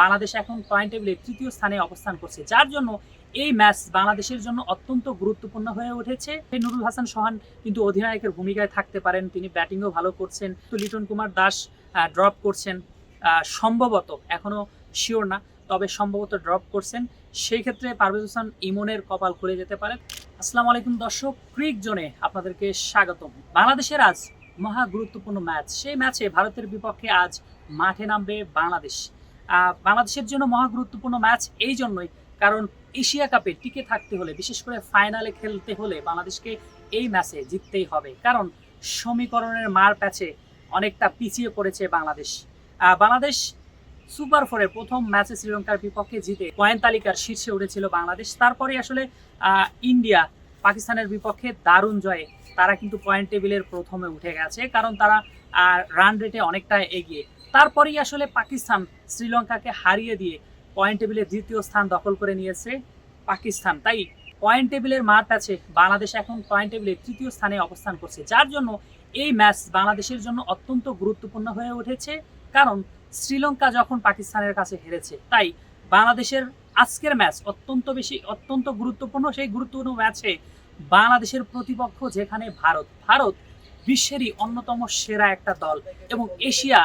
বাংলাদেশ এখন পয়েন্ট টেবিলে তৃতীয় স্থানে অবস্থান করছে, যার জন্য এই ম্যাচ বাংলাদেশের জন্য অত্যন্ত গুরুত্বপূর্ণ হয়ে উঠেছে। নুরুল হাসান সোহান কিন্তু অধিনায়কের ভূমিকায় থাকতে পারেন, তিনি ব্যাটিংও ভালো করছেন। তো লিটন কুমার দাস ড্রপ করছেন সম্ভবত, এখনও শিওর না, তবে সম্ভবত ড্রপ করছেন। সেই ক্ষেত্রে পারভেজ হোসেন ইমনের কপাল খুলে যেতে পারে। আসসালামু আলাইকুম দর্শক, ক্রিক জোনে আপনাদেরকে স্বাগতম। বাংলাদেশের আজ মহা গুরুত্বপূর্ণ ম্যাচ সেই ম্যাচে ভারতের বিপক্ষে আজ মাঠে নামবে বাংলাদেশ। বাংলাদেশের জন্য মহা গুরুত্বপূর্ণ ম্যাচ এই জন্যই, কারণ এশিয়া কাপে টিকে থাকতে হলে, বিশেষ করে ফাইনালে খেলতে হলে বাংলাদেশকে এই ম্যাচে জিততেই হবে। কারণ সমীকরণের মার প্যাচে অনেকটা পিছিয়ে পড়েছে বাংলাদেশ। বাংলাদেশ সুপার ফোরের প্রথম ম্যাচে শ্রীলঙ্কার বিপক্ষে জিতে পয়েন্ট তালিকার শীর্ষে উঠেছিল বাংলাদেশ। তারপরে আসলে ইন্ডিয়া পাকিস্তানের বিপক্ষে দারুণ জয়ে তারা কিন্তু পয়েন্ট টেবিলের প্রথমে উঠে গেছে, কারণ তারা রান রেটে অনেকটা এগিয়ে। তারপরেই আসলে পাকিস্তান শ্রীলঙ্কাকে হারিয়ে দিয়ে পয়েন্ট টেবিলের দ্বিতীয় স্থান দখল করে নিয়েছে পাকিস্তান। তাই পয়েন্ট টেবিলের মাঠ আছে, বাংলাদেশ এখন পয়েন্ট টেবিলের তৃতীয় স্থানে অবস্থান করছে, যার জন্য এই ম্যাচ বাংলাদেশের জন্য অত্যন্ত গুরুত্বপূর্ণ হয়ে উঠেছে, কারণ শ্রীলঙ্কা যখন পাকিস্তানের কাছে হেরেছে, তাই বাংলাদেশের আজকের ম্যাচ অত্যন্ত বেশি, অত্যন্ত গুরুত্বপূর্ণ, সেই গুরুত্বপূর্ণ ম্যাচে বাংলাদেশের প্রতিপক্ষ যেখানে ভারত ভারত বিশ্বেরই অন্যতম সেরা একটা দল এবং এশিয়া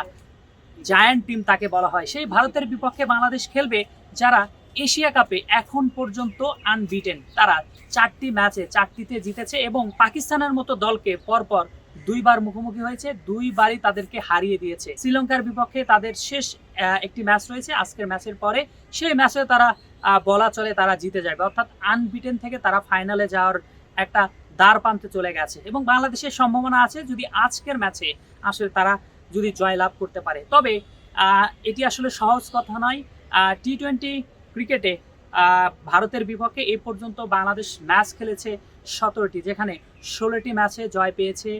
জায়ান্ট টিম তাকে বলা হয়। সেই ভারতের বিপক্ষে বাংলাদেশ খেলবে যারা এশিয়া কাপে এখন পর্যন্ত আনবিটেন তারা চারটি ম্যাচে চারটিতে জিতেছে এবং পাকিস্তানের মতো দলকে পরপর দুইবার মুখোমুখি হয়েছে, দুইবারই তাদেরকে হারিয়ে দিয়েছে। শ্রীলঙ্কার বিপক্ষে তাদের শেষ একটি ম্যাচ রয়েছে, আজকের ম্যাচের পরে। সেই ম্যাচে তারা বলা চলে তারা জিতে যাবে। অর্থাৎ আনবিটেন থেকে তারা ফাইনালে যাওয়ার একটা দ্বার প্রান্তে চলে গেছে এবং বাংলাদেশের সম্ভাবনা আছে যদি আজকের ম্যাচে আসলে তারা যদি জয় লাভ করতে পারে। তবে এটি আসলে সহজ কথা নয়। টি টোয়েন্টি ক্রিকেটে ভারতের বিপক্ষে এ পর্যন্ত বাংলাদেশ ম্যাচ খেলেছে সতেরোটি, যেখানে ষোলোটি ম্যাচে জয় পেয়েছে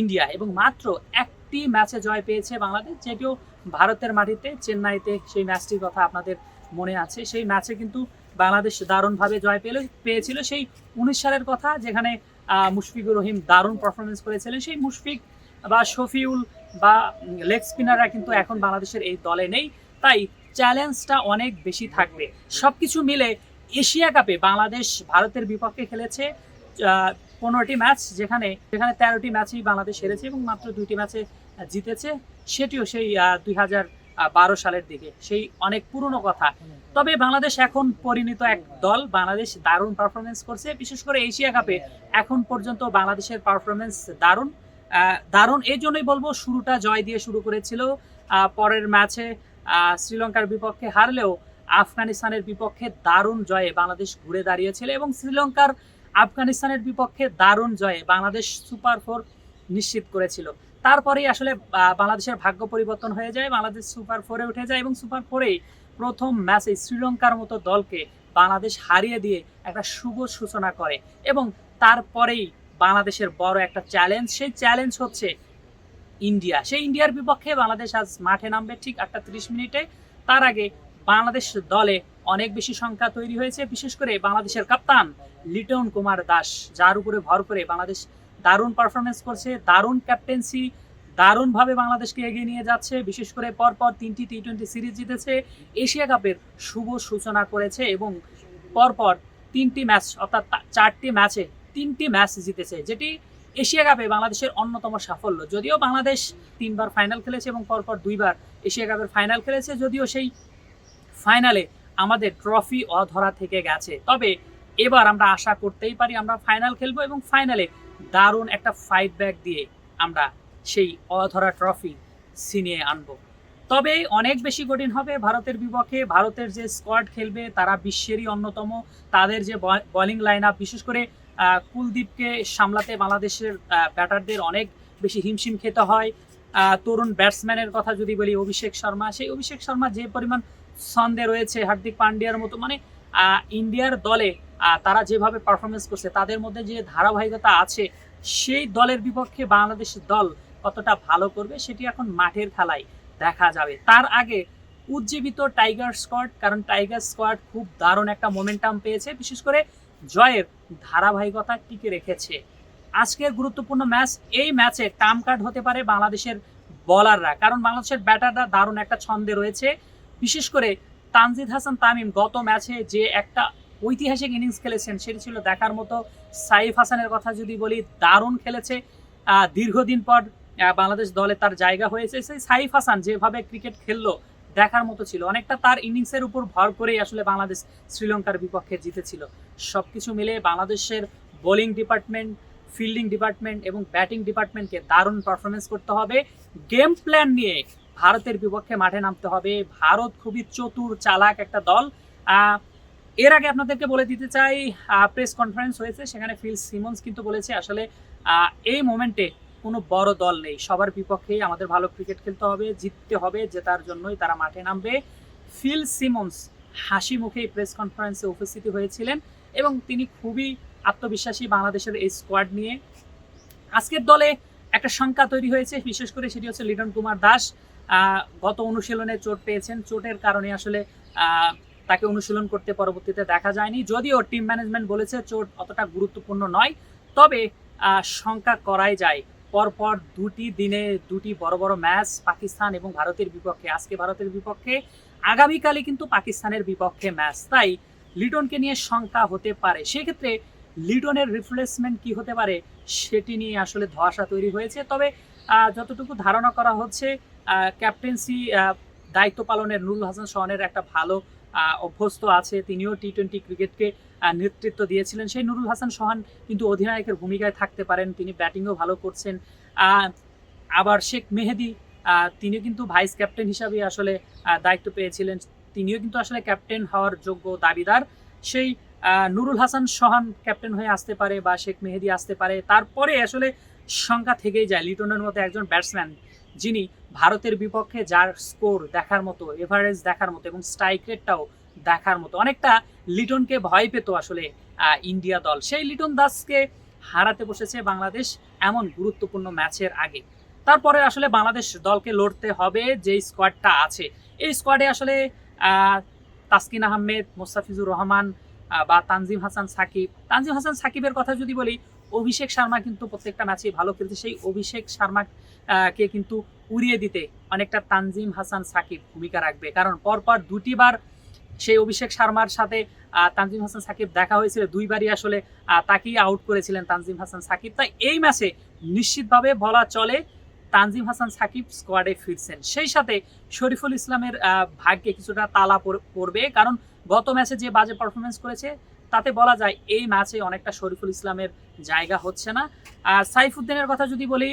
ইন্ডিয়া এবং মাত্র একটি ম্যাচে জয় পেয়েছে বাংলাদেশ যেটিও ভারতের মাটিতে, চেন্নাইতে সেই ম্যাচটির কথা আপনাদের মনে আছে। সেই ম্যাচে কিন্তু বাংলাদেশ দারুণভাবে জয় পেল, পেয়েছিল সেই উনিশ সালের কথা যেখানে মুশফিকুর রহিম দারুণ পারফরমেন্স করেছিলেন। সেই মুশফিক বা শফিউল বা লেগ স্পিনাররা কিন্তু এখন বাংলাদেশের এই দলে নেই। তাই চ্যালেঞ্জটা অনেক বেশি থাকবে। সব কিছু মিলে এশিয়া কাপে বাংলাদেশ ভারতের বিপক্ষে খেলেছে পনেরোটি ম্যাচ যেখানে যেখানে তেরোটি ম্যাচই বাংলাদেশ হেরেছে এবং মাত্র দুইটি ম্যাচে জিতেছে। সেটিও সেই দুই হাজার বারো সালের দিকে। সেই অনেক পুরনো কথা। তবে বাংলাদেশ এখন পরিণত এক দল। বাংলাদেশ দারুণ পারফরমেন্স করছে। বিশেষ করে এশিয়া কাপে এখন পর্যন্ত বাংলাদেশের পারফরমেন্স দারুণ। দারুণ এই জন্যই বলব, শুরুটা জয় দিয়ে শুরু করেছিল। পরের ম্যাচে শ্রীলঙ্কার বিপক্ষে হারলেও আফগানিস্তানের বিপক্ষে দারুণ জয়ে বাংলাদেশ ঘুরে দাঁড়িয়েছিল এবং শ্রীলঙ্কার আফগানিস্তানের বিপক্ষে দারুণ জয়ে বাংলাদেশ সুপার ফোর নিশ্চিত করেছিল। তারপরেই আসলে বাংলাদেশের ভাগ্য পরিবর্তন হয়ে যায়, বাংলাদেশ সুপার ফোরে উঠে যায় এবং সুপার ফোরেই প্রথম ম্যাচে শ্রীলঙ্কার মতো দলকে বাংলাদেশ হারিয়ে দিয়ে একটা শুভ সূচনা করে এবং তারপরেই বাংলাদেশের বড় একটা চ্যালেঞ্জ সেই চ্যালেঞ্জ হচ্ছে ইন্ডিয়া সেই ইন্ডিয়ার বিপক্ষে বাংলাদেশ আজ মাঠে নামবে ঠিক আটটা ত্রিশ মিনিটে। তার আগে বাংলাদেশ দলে অনেক বেশি সংখ্যা তৈরি হয়েছে, বিশেষ করে বাংলাদেশের কাপ্তান লিটন কুমার দাস, যার উপরে ভর করে বাংলাদেশ দারুণ পারফরমেন্স করছে, দারুণ ক্যাপ্টেন্সি দারুণভাবে বাংলাদেশকে এগিয়ে নিয়ে যাচ্ছে, বিশেষ করে পরপর তিনটি টি টোয়েন্টি সিরিজ জিতেছে, এশিয়া কাপের শুভ সূচনা করেছে এবং পরপর তিনটি ম্যাচ অর্থাৎ চারটি ম্যাচে তিনটি ম্যাচ জিতেছে, যেটি এশিয়া কাপে বাংলাদেশের অন্যতম সাফল্য। যদিও বাংলাদেশ তিনবার ফাইনাল খেলেছে এবং পরপর দুইবার এশিয়া কাপের ফাইনাল খেলেছে, যদিও সেই ফাইনালে আমাদের ট্রফি অধরা থেকে গেছে। তবে এবার আমরা আশা করতেই পারি আমরা ফাইনাল খেলব এবং ফাইনালে দারুণ একটা ফাইট ব্যাক দিয়ে আমরা সেই অধরা ট্রফি ছিনিয়ে আনব। তবে অনেক বেশি কঠিন হবে ভারতের বিপক্ষে। ভারতের যে স্কোয়াড খেলবে, তারা বিশ্বেরই অন্যতম। তাদের যে বোলিং লাইন আপ বিশেষ করে কুলদীপকে সামলাতে বাংলাদেশের ব্যাটারদের অনেক বেশি হিমশিম খেতে হয়। তরুণ ব্যাটসম্যানের কথা যদি বলি, অভিষেক শর্মা। সেই অভিষেক শর্মা যে পরিমাণ ছন্দে রয়েছে হার্দিক পান্ডিয়ার মতো মানে ইন্ডিয়ার দলে তারা যেভাবে পারফরমেন্স করছে, তাদের মধ্যে যে ধারাবাহিকতা আছে, সেই দলের বিপক্ষে বাংলাদেশ দল কতটা ভালো করবে, সেটি এখন মাঠের খেলায় দেখা যাবে। তার আগে উজ্জীবিত টাইগার স্কোয়াড কারণ টাইগার স্কোয়াড খুব দারুণ একটা মোমেন্টাম পেয়েছে, বিশেষ করে জয়ের ধারাবাহিকতা টিকে রেখেছে। আজকের গুরুত্বপূর্ণ ম্যাচ, এই ম্যাচে টাম কার্ড হতে পারে বাংলাদেশের বলাররা কারণ বাংলাদেশের ব্যাটাররা দারুণ একটা ছন্দে রয়েছে। বিশেষ করে তানজিদ হাসান তামিম গত ম্যাচে যে একটা ঐতিহাসিক ইনিংস খেলেছেন। সেটি ছিল দেখার মতো সাইফ হাসানের কথা যদি বলি, দারুণ খেলেছে। দীর্ঘদিন পর বাংলাদেশ দলে তার জায়গা হয়েছে। সেই সাইফ হাসান যেভাবে ক্রিকেট খেললো, দেখার মতো ছিল। অনেকটা তার ইনিংসের উপর ভর করেই আসলে বাংলাদেশ শ্রীলঙ্কার বিপক্ষে জিতেছিল। সবকিছু মিলে বাংলাদেশের বোলিং ডিপার্টমেন্ট ফিল্ডিং ডিপার্টমেন্ট এবং ব্যাটিং ডিপার্টমেন্টকে দারুণ পারফরমেন্স করতে হবে। গেম প্ল্যান নিয়ে ভারতের বিপক্ষে মাঠে নামতে হবে। ভারত খুবই চতুর, চালাক একটা দল। এর আগে আপনাদেরকে বলে দিতে চাই প্রেস কনফারেন্স হয়েছে, সেখানে ফিল সিমন্স কিন্তু বলেছে, আসলে এই মোমেন্টে কোনো বড় দল নেই। সবার বিপক্ষেই আমাদের ভালো ক্রিকেট খেলতে হবে, জিততে হবে, জেতার জন্যই তারা মাঠে নামবে। ফিল সিমন্স হাসি মুখে এই প্রেস কনফারেন্সে উপস্থিত হয়েছিলেন এবং তিনি খুবই আত্মবিশ্বাসী বাংলাদেশের এই স্কোয়াড নিয়ে। আজকের দলে একটা শঙ্কা তৈরি হয়েছে, বিশেষ করে সেটি হচ্ছে লিটন কুমার দাস। গত অনুশীলনে চোট পেয়েছেন। চোটের কারণে আসলে তাকে অনুশীলন করতে পরবর্তীতে দেখা যায়নি। যদিও টিম ম্যানেজমেন্ট বলেছে চোট অতটা গুরুত্বপূর্ণ নয়, তবে শঙ্কা করাই যায়। পরপর দুটি দিনে দুটি বড় বড় ম্যাচ পাকিস্তান এবং ভারতের বিপক্ষে। আজকে ভারতের বিপক্ষে, আগামীকালই কিন্তু পাকিস্তানের বিপক্ষে ম্যাচ। তাই, লিটনকে নিয়ে শঙ্কা হতে পারে। সেক্ষেত্রে লিটনের রিপ্লেসমেন্ট কি হতে পারে, সেটি নিয়ে আসলে ধোঁয়াশা তৈরি হয়েছে। তবে যতটুকু ধারণা করা হচ্ছে ক্যাপ্টেন্সি দায়িত্ব পালনের নুরুল হাসান সোহানের একটা ভালো অভ্যস্ত আছে। তিনিও টি টোয়েন্টি ক্রিকেটকে নেতৃত্ব দিয়েছিলেন। সেই নুরুল হাসান সোহান কিন্তু অধিনায়কের ভূমিকায় থাকতে পারেন। তিনি ব্যাটিংও ভালো করছেন। আবার শেখ মেহেদি তিনিও কিন্তু ভাইস ক্যাপ্টেন হিসাবে আসলে দায়িত্ব পেয়েছিলেন। তিনিও কিন্তু আসলে ক্যাপ্টেন হওয়ার যোগ্য দাবিদার। সেই নুরুল হাসান সোহান ক্যাপ্টেন হয়ে আসতে পারে বা শেখ মেহেদি আসতে পারে। তারপরে আসলে সংখ্যা থেকেই যায় লিটনের মতো একজন ব্যাটসম্যান। যিনি ভারতের বিপক্ষে যার স্কোর দেখার মতো, এভারেজ দেখার মতো এবং স্ট্রাইক রেটটাও দেখার মতো, অনেকটা লিটনকে ভয় পেত আসলে ইন্ডিয়া দল। সেই লিটন দাসকে হারাতে বসেছে বাংলাদেশ এমন গুরুত্বপূর্ণ ম্যাচের আগে। তারপরে আসলে বাংলাদেশ দলকে লড়তে হবে যে স্কোয়াডটা আছে। এই স্কোয়াডে আসলে তাসকিন আহমেদ, মোস্তাফিজুর রহমান বা তানজিম হাসান সাকিব। তানজিম হাসান সাকিবের কথা যদি বলি অভিষেক শর্মা কিন্তু প্রত্যেকটা ম্যাচেই ভালো খেলছে। সেই অভিষেক শর্মা আহ, কে কিন্তু উড়িয়ে দিতে অনেকটা তানজিম হাসান সাকিব ভূমিকা রাখবে। কারণ পরপর দুটিবার সেই অভিষেক শর্মার সাথে তানজিম হাসান সাকিব দেখা হয়েছিল। দুইবারই আসলে তাকেই আউট করেছিলেন তানজিম হাসান সাকিব। তাই এই ম্যাচে নিশ্চিতভাবে বলা চলে তানজিম হাসান সাকিব স্কোয়াডে ফিরছেন। সেই সাথে শরীফুল ইসলামের ভাগ্যে কিছুটা তালা পড়- পড়বে। কারণ গত ম্যাচে যে বাজে পারফরমেন্স করেছে তাতে বলা যায় এই ম্যাচে অনেকটা শরীফুল ইসলামের জায়গা হচ্ছে না। আর সাইফুদ্দিনের কথা যদি বলি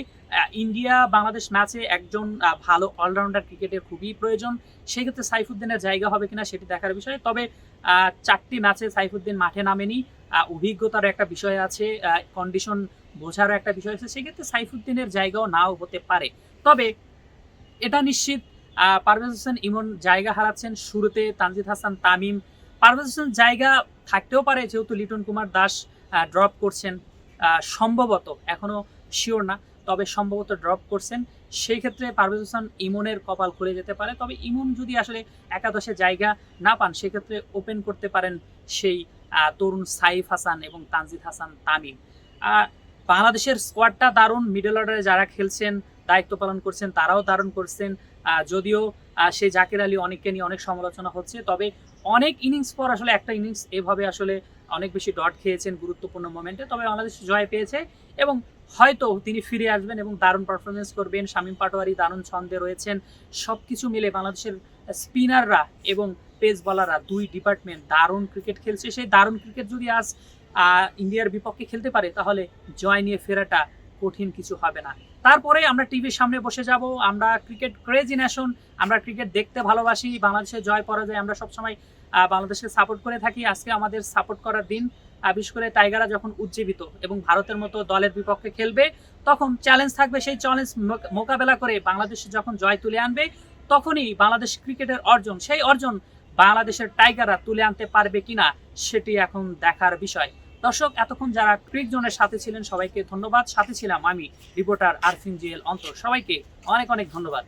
ইন্ডিয়া বাংলাদেশ ম্যাচে একজন ভালো অলরাউন্ডার ক্রিকেটের খুবই প্রয়োজন। সেক্ষেত্রে সাইফুদ্দিনের জায়গা হবে কিনা সেটি দেখার বিষয়। তবে চারটি ম্যাচে সাইফুদ্দিন মাঠে নামেনি। অভিজ্ঞতার একটা বিষয় আছে কন্ডিশন বোঝারও একটা বিষয় আছে। সেক্ষেত্রে সাইফুদ্দিনের জায়গাও নাও হতে পারে। তবে, এটা নিশ্চিত পারভেজ হোসেন ইমন জায়গা হারাচ্ছেন শুরুতে তানজিদ হাসান তামিম। পারভেজ জায়গা থাকতেও পারে, যেহেতু লিটন কুমার দাস ড্রপ করছেন সম্ভবত, এখনও শিওর না, তবে সম্ভবত ড্রপ করছেন। সেই ক্ষেত্রে পারভেজ হোসেন ইমনের কপাল খুলে যেতে পারে, তবে ইমন যদি আসলে একাদশে জায়গা না পান, সেক্ষেত্রে ওপেন করতে পারেন সেই তরুণ সাইফ হাসান এবং তানজিদ হাসান তামিম। বাংলাদেশের স্কোয়াডটা দারুণ মিডল অর্ডারে যারা খেলছেন, দায়িত্ব পালন করছেন, তারাও দারুণ করছেন। যদিও সেই জাকির আলী অনেককে নিয়ে অনেক সমালোচনা হচ্ছে, তবে অনেক ইনিংস পর আসলে একটা ইনিংস এভাবে আসলে অনেক বেশি ডট খেয়েছেন গুরুত্বপূর্ণ মোমেন্টে তবে বাংলাদেশ জয় পেয়েছে এবং হয়তো তিনি ফিরে আসবেন এবং দারুণ পারফরমেন্স করবেন। শামীম পাটোয়ারি, দারুণ ছন্দে রয়েছেন। সব কিছু মিলে বাংলাদেশের স্পিনাররা এবং পেস বলাররা দুই ডিপার্টমেন্ট দারুণ ক্রিকেট খেলছে। সেই দারুণ ক্রিকেট যদি আজ ইন্ডিয়ার বিপক্ষে খেলতে পারে, তাহলে জয় নিয়ে ফেরাটা কঠিন কিছু হবে না। তারপরে আমরা টিভির সামনে বসে যাব। আমরা ক্রিকেট ক্রেজি ন্যাশন আমরা ক্রিকেট দেখতে ভালোবাসি। বাংলাদেশের জয় পরাজয় আমরা সবসময় বাংলাদেশকে সাপোর্ট করে থাকি। আজকে আমাদের সাপোর্ট করার দিন বিশেষ করে টাইগাররা যখন উজ্জীবিত এবং ভারতের মতো দলের বিপক্ষে খেলবে, তখন চ্যালেঞ্জ থাকবে সেই চ্যালেঞ্জ মোকাবেলা করে বাংলাদেশ যখন জয় তুলে আনবে, তখনই বাংলাদেশ ক্রিকেটের অর্জন, সেই অর্জন বাংলাদেশের টাইগাররা তুলে আনতে পারবে কিনা, সেটি এখন দেখার বিষয়। দর্শক, এতক্ষণ যারা ক্রিক জোনের সাথে ছিলেন, সবাইকে ধন্যবাদ। সাথে ছিলাম আমি, রিপোর্টার আরফিন জিএল অন্তর। সবাইকে অনেক অনেক ধন্যবাদ।